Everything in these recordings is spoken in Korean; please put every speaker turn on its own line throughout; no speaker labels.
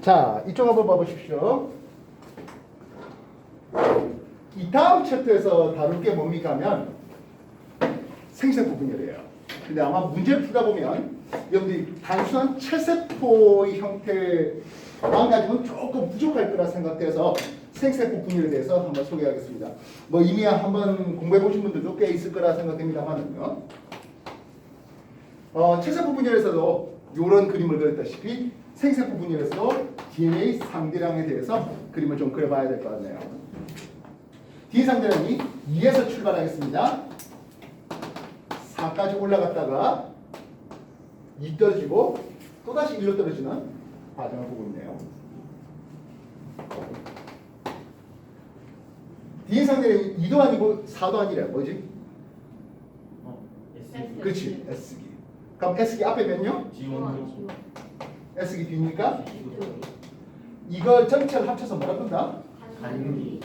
자, 이쪽 한번 봐보십시오. 이 다음 챕터에서 다룰 게 뭡니까 하면 생세포 분열이에요. 근데 아마 문제를 풀다 보면 여러분들이 단순한 체세포의 형태만 가지고는 조금 부족할 거라 생각돼서 생세포 분열에 대해서 한번 소개하겠습니다. 뭐 이미 한번 공부해 보신 분들도 꽤 있을 거라 생각됩니다만은요. 어, 체세포 분열에서도 이런 그림을 그렸다시피 생세포 분열에서도 DNA 상대량에 대해서 그림을 좀 그려봐야 될 것 같네요. DNA 상대량이 2에서 출발하겠습니다. 4까지 올라갔다가 2 떨어지고 또다시 1로 떨어지는 과정을 보고 있네요. DNA 상대량이 2도 아니고 4도 아니래. 뭐지?
어,
S.
그렇지. S기. 그럼 S기 앞에 몇요?
지원
S기 뒤니까 이걸 전체를 합쳐서 뭐라 그런다?
간기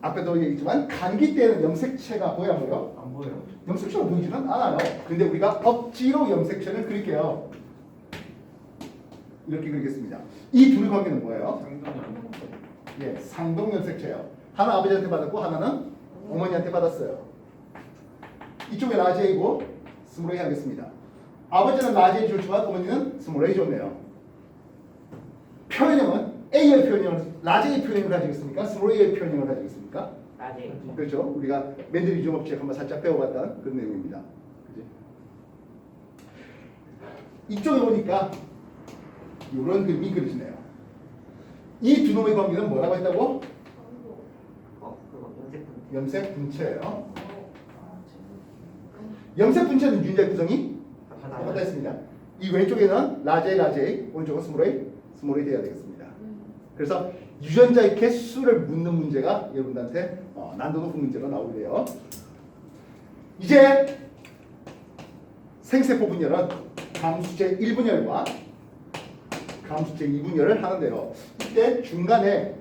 앞에도 얘기했지만 간기 때는 염색체가 보여 안 보여?
안 보여.
염색체가 보이지는 않아요. 근데 우리가 억지로 염색체를 그릴게요. 이렇게 그리겠습니다. 이 둘의 관계는 뭐예요?
상관이
예, 상동 염색체예요. 하나 아버지한테 받았고 하나는 어머니한테 받았어요. 이쪽에 라제이고 스몰레이 하겠습니다. 아버지는 라제이 줬지만 어머니는 스몰레이 줬네요. 표현형은 A의 표현형을 라제이 표현형을 가지겠습니까? 스몰레이의 표현형을 가지겠습니까?
아직
그렇죠. 우리가 맨드리 유정업체 한번 살짝 배워봤던 그런 내용입니다. 그지? 이쪽에 보니까 이런 그림이 그려지네요. 이 두 놈의 관계는 뭐라고 했다고?
어 염색
분체예요. 염색 분체는 유전자 구성이 똑같다 했습니다. 이 왼쪽에는 라제이 라제이, 오른쪽은 스몰레이 스몰레이 돼야 되겠습니다. 그래서 유전자의 개수를 묻는 문제가 여러분들한테 어, 난도 높은 문제로 나오고요. 이제 생세포 분열은 감수체 1분열과 감수체 2분열을 하는데요. 이때 중간에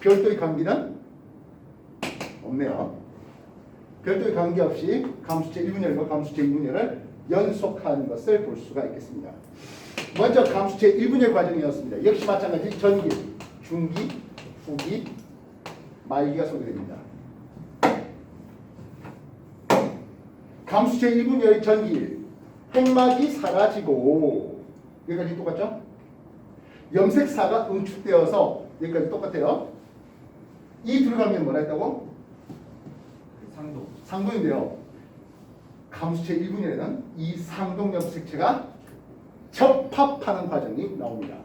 별도의 관계는 없네요. 별도의 관계 없이 감수체 1분열과 감수체 2분열을 연속하는 것을 볼 수가 있겠습니다. 먼저 감수체 1분열 과정이었습니다. 역시 마찬가지 전기, 중기, 후기, 말기가 소개됩니다. 감수체 1분열의 전기, 핵막이 사라지고 여기까지 똑같죠? 염색사가 응축되어서 여기까지 똑같아요. 이 관계는 뭐라 했다고?
상도
상동인데요. 감수체 1분열에는 이 상동 염색체가 접합하는 과정이 나옵니다.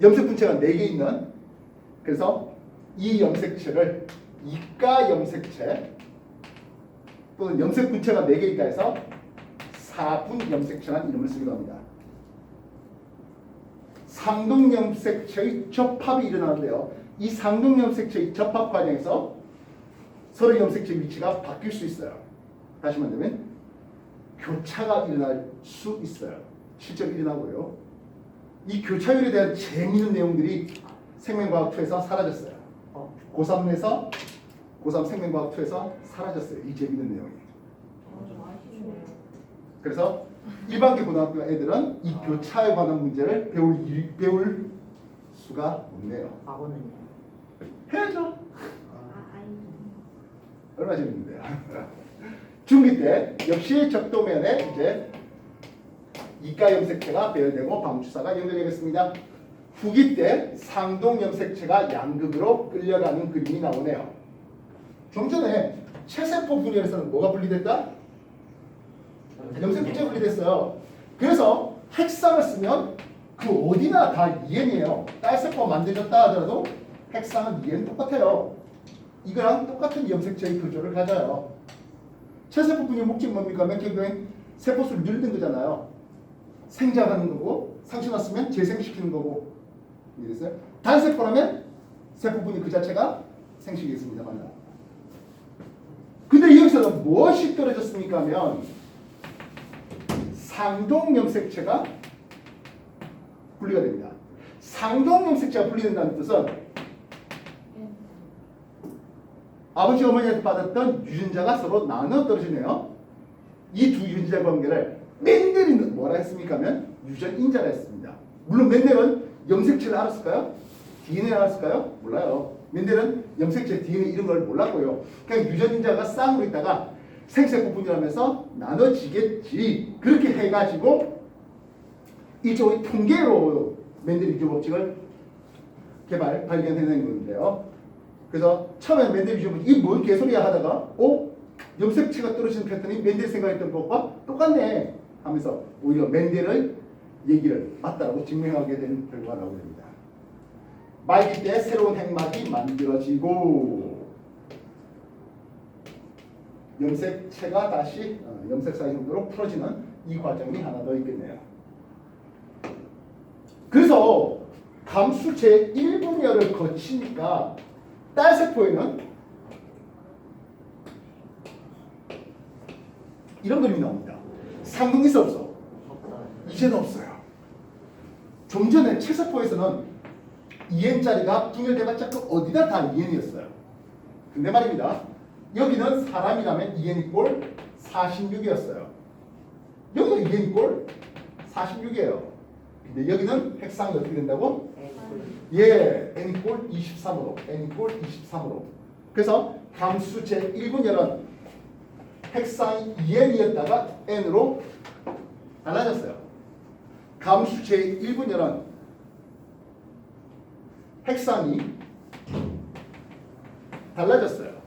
염색 분체가 4개 있는 그래서 이 염색체를 이가 염색체 또는 염색 분체가 4개 있다 해서 4분 염색체라는 이름을 쓰기도 합니다. 상동 염색체의 접합이 일어나는데요. 이 상동 염색체의 접합 과정에서 서로 염색체 위치가 바뀔 수 있어요. 다시 말하면 교차가 일어날 수 있어요. 실제로 일어나고요. 이 교차율에 대한 재미있는 내용들이 생명과학 2에서 사라졌어요.
어
고3 내서 고3 생명과학 2에서 사라졌어요. 이 재미있는 내용이. 그래서 일반계 고등학교 애들은 이 교차에 관한 문제를 배울 일- 배울 수가
없네요.
해야죠.
아 아니
얼마 재밌는데요. 중기 때 역시 적도면에 이제 이가 염색체가 배열되고 방주사가 연결되겠습니다. 후기 때 상동 염색체가 양극으로 끌려가는 그림이 나오네요. 좀 전에 체세포 분열에서는 뭐가 분리됐다? 염색 분체 분리됐어요. 그래서 핵상을 쓰면 그 어디나 다 2n이에요. 딸세포가 만들어졌다 하더라도 핵상은 2n 똑같아요. 이거랑 똑같은 염색체의 구조를 가져요. 체세포 분열 목적이 뭡니까? 맨 결국엔 세포수를 늘리는 거잖아요. 생장하는 거고 상처 났으면 재생시키는 거고 이해됐어요? 단세포라면 세포 분열 그 자체가 생식이겠습니다만 근데 여기서는 무엇이 떨어졌습니까 하면 상동 염색체가 분리가 됩니다. 상동 염색체가 분리된다는 뜻은 아버지 어머니한테 받았던 유전자가 서로 나눠 떨어지네요. 이 두 유전자 관계를 맨델이 뭐라 했습니까? 하면 유전 인자라 했습니다. 물론 맨델은 염색체를 알았을까요? DNA를 알았을까요? 몰라요. 맨델은 염색체 DNA 이런 걸 몰랐고요. 그냥 유전 인자가 쌍으로 있다가 생색 부분이라면서 나눠지겠지. 그렇게 해가지고 일종의 통계로 맨델 유전 법칙을 개발 발견해낸 건데요. 그래서 처음에 맨델 유전 법칙 이뭔 개소리야 하다가 어 염색체가 떨어지는 패턴이 맨델 생각했던 것과 똑같네 하면서 오히려 맨델의 얘기를 맞다라고 증명하게 된 결과가 나오게 됩니다. 말기 때 새로운 핵막이 만들어지고 염색체가 다시 어, 염색사의 형태로 풀어지는 이 과정이 하나 더 있겠네요. 그래서 감수 제 1분열을 거치니까 딸세포에는 이런 그림이 나옵니다. 상동 있어 없어? 이제는 없어요. 좀 전에 체세포에서는 2n짜리가 분열돼봤자 그 어디다 다 2n이었어요. 근데 말입니다. 여기는 사람이라면 2n 이꼴 46이었어요. 여기는 2n 이꼴 46이에요. 근데 여기는 핵상이 어떻게 된다고? 예, n 이꼴 23으로, n 이꼴 23으로. 그래서 감수 제 1분열은 핵상이 2n이었다가 n으로 달라졌어요. 감수 제 1분열은 핵상이 달라졌어요.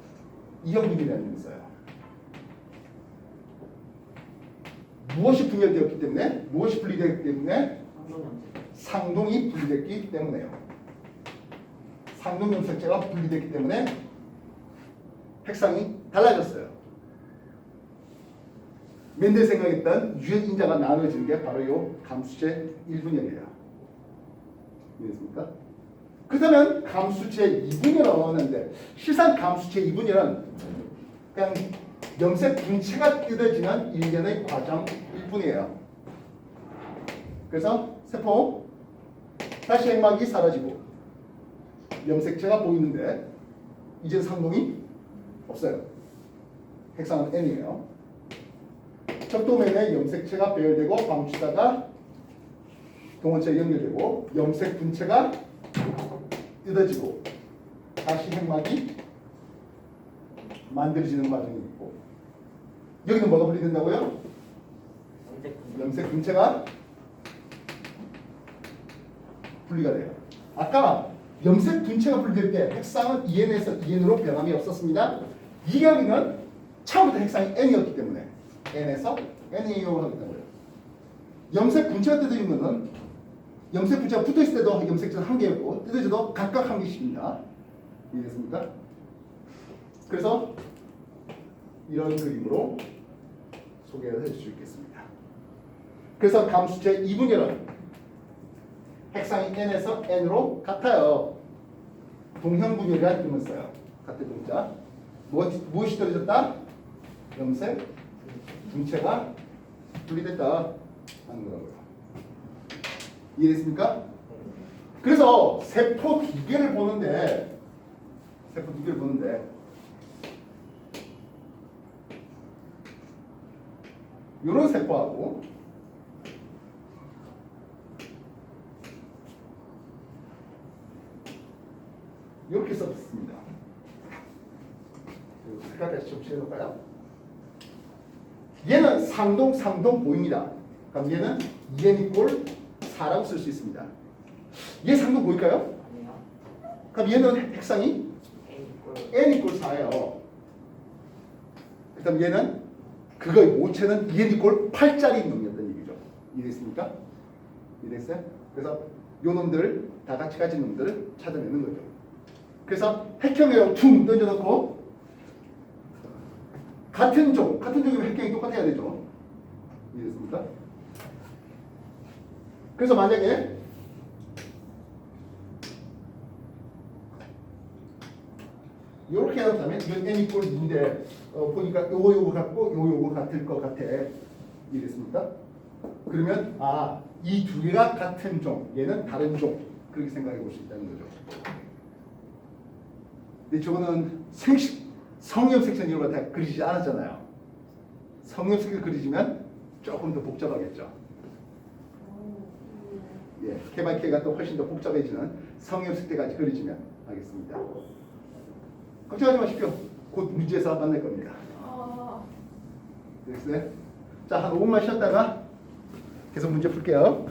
이형분이라는 게 있어요. 무엇이 분열되었기 때문에 무엇이 분리되었기 때문에 상동이 분리됐기 때문에요. 상동 염색체가 분리됐기 때문에 핵상이 달라졌어요. 맨델 생각했던 유전 인자가 나눠지는 게 바로 요 감수체 1분열이에요. 이해됐습니까? 그렇다면 감수체 2분열은 하는데 실상 감수체 2분열은 그냥 염색 분체가 뜯어지는 일련의 과정일 뿐이에요. 그래서 세포 다시 핵막이 사라지고 염색체가 보이는데 이제 상동이 없어요. 핵상은 N이에요. 척도면에 염색체가 배열되고 방출사가 동원체에 연결되고 염색 분체가 뜯어지고 다시 핵막이 만들어지는 과정이 있고 여기는 뭐가 분리된다고요? 염색 분체가 분리가 돼요. 아까 염색 분체가 분리될 때 핵상은 EN에서 EN으로 변함이 없었습니다. 이 경우는 처음부터 핵상이 N이었기 때문에 N에서 N이라고 하겠다고요. 염색 분체가 뜯어진 거는 염색 분체가 붙어 있을 때도 염색체는 한 개였고 뜯어져도 각각 한 개씩입니다. 이해됐습니까? 그래서 이런 그림으로 소개를 해줄 수 있겠습니다. 그래서 감수체 2분열은 핵상이 n에서 n으로 같아요. 동형분열이라는 이름을 써요. 같은 동자. 무엇, 무엇이 떨어졌다? 염색 분체가 분리됐다 하는 거라고요. 이해됐습니까? 그래서 세포 두 개를 보는데 세포 두 개를 보는데 이런 세포하고 이렇게 써봤습니다. 색깔 다시 좀 칠해볼까요? 얘는 상동 상동 보입니다. 그럼 얘는 2n 이꼴 4라고 쓸 수 있습니다. 얘 상동 보일까요? 그럼 얘는 핵상이 n 이꼴 4예요. 그다음 얘는 그거의 모체는 2n 이꼴 8짜리 놈이었던 얘기죠. 이해됐습니까? 이해됐어요? 그래서 요 놈들 다 같이 가진 놈들을 찾아내는 거죠. 그래서 핵형에 퉁 던져놓고 같은 종, 같은 종이면 핵형이 똑같아야 되죠. 이해됐습니까? 그래서 만약에 이렇게 해놓다면 이건 n 이꼴 2인데 어, 보니까 요거 요거 같고 요거 요거 같을 것 같아. 이해됐습니까? 그러면 아 이 두 개가 같은 종, 얘는 다른 종 그렇게 생각해 볼 수 있다는 거죠. 근데 저거는 생식 성엽 섹션 이런 거다 그리지 않았잖아요. 성엽 섹션 그리지면 조금 더 복잡하겠죠. 예, K바이K가 또 훨씬 더 복잡해지는 성형색대까지 그려지면 하겠습니다. 걱정하지 마십시오. 곧 문제에서 만날 겁니다. 됐어요? 자, 한 5분만 쉬었다가 계속 문제 풀게요.